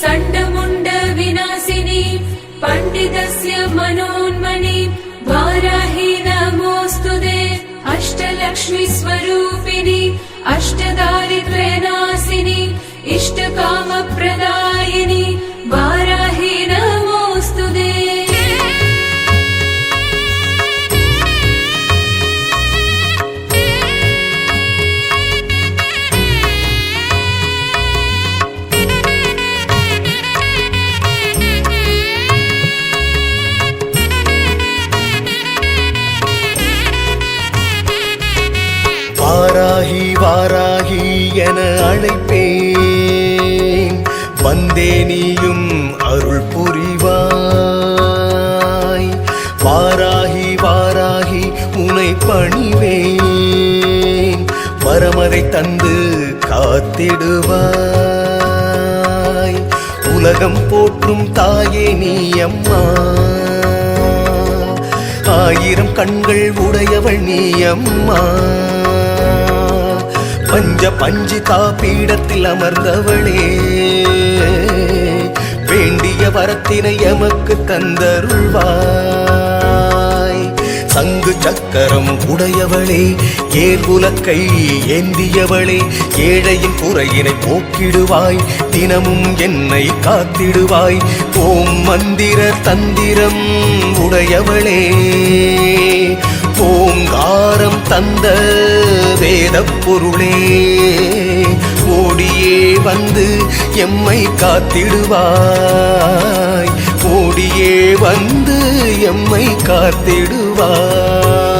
सण्डमुण्ड विनाशिनी पण्डितस्य मनोन्मणि वाराहि नमोऽस्तु ते अष्टलक्ष्मि स्वरूपिणि अष्टदारिद्र्यनाशिनि इष्टकामप्रदायिनि நீயும் அருள் புரிவாய். வாராகி வாராகி உனை பணிவேன். வரமதை தந்து காத்திடுவாய். உலகம் போற்றும் தாயே நீ அம்மா. ஆயிரம் கண்கள் உடையவள் நீ அம்மா. பஞ்ச பஞ்சு காப்பீடத்தில் அமர்ந்தவளே. ஞானத்தினை எமக்கு தந்தருள்வாய். சங்கு சக்கரம் உடையவளே ஏல் உலக்கை ஏந்தியவளே ஏழையின் குறையினை போக்கிடுவாய் தினமும் என்னை காத்திடுவாய். ஓம் மந்திர தந்திரம் உடையவளே ஓங்காரம் தந்த வேதப் பொருளே ஓடியே வந்து எம்மை காத்திடுவார் ஓடியே வந்து எம்மை காத்திடுவார்.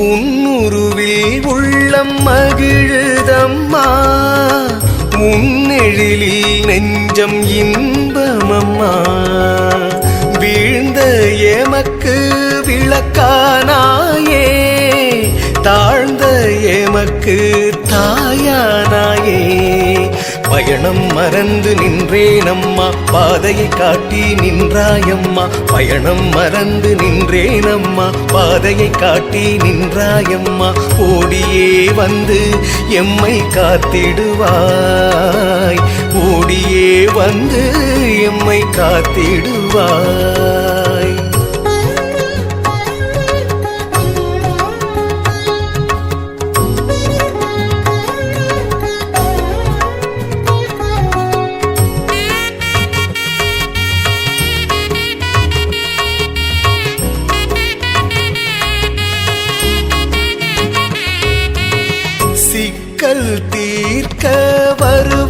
உன்னுருவில் உள்ளம் மகிழுதம்மா. உன்னெழிலில் நெஞ்சம் இன்பமம்மா. வீழ்ந்த எமக்கு விளக்கானாயே. தாழ்ந்த எமக்கு தாயானாயே. பயணம் மறந்து நின்றேன் அம்மா பாதையை காட்டி நின்றாயம்மா. பயணம் மறந்து நின்றேன் அம்மா பாதையை காட்டி நின்றாயம்மா. ஓடியே வந்து எம்மை காத்திடுவாய். ஓடியே வந்து எம்மை காத்திடுவாய். தீர்க்க வருவாய்.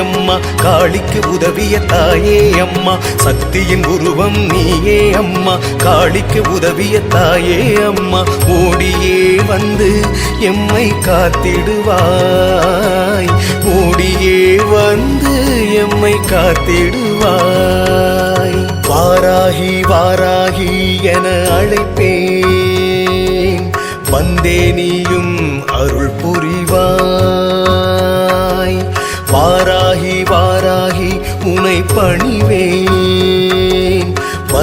அம்மா காளிக்கு உதவிய தாயே அம்மா சக்தியின் உருவம் நீயே அம்மா காளிக்கு உதவிய தாயே அம்மா ஓடியே வந்து எம்மை காத்திடுவாய். ஓடியே வந்து எம்மை காத்திடுவாய். வாராகி வாராகி என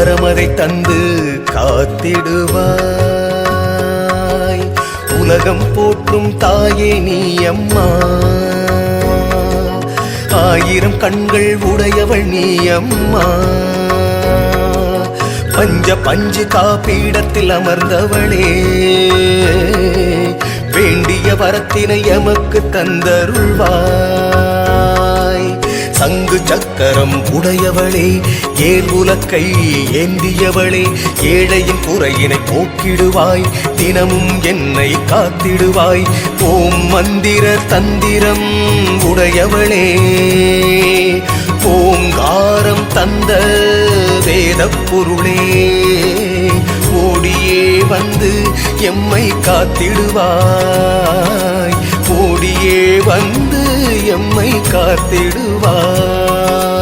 வரமதை தந்து காத்திடுவாய். உலகம் போற்றும் தாயே நீ அம்மா. ஆயிரம் கண்கள் உடையவள் நீ அம்மா. பஞ்ச பஞ்சு காப்பீடத்தில் அமர்ந்தவளே. வேண்டிய வரத்தினை எமக்கு தந்தருள்வாய். சங்கு சக்கரம் உடையவளே ஏன் உலக்கை ஏந்தியவளே? ஏழையின் குறையினை போக்கிடுவாய் தினமும் என்னை காத்திடுவாய். ஓம் மந்திர தந்திரம் உடையவளே ஓங்காரம் தந்த வேத பொருளே. ஓடியே வந்து எம்மை காத்திடுவாய் ஓடியே வந்து எம்மை காத்திடுவார்.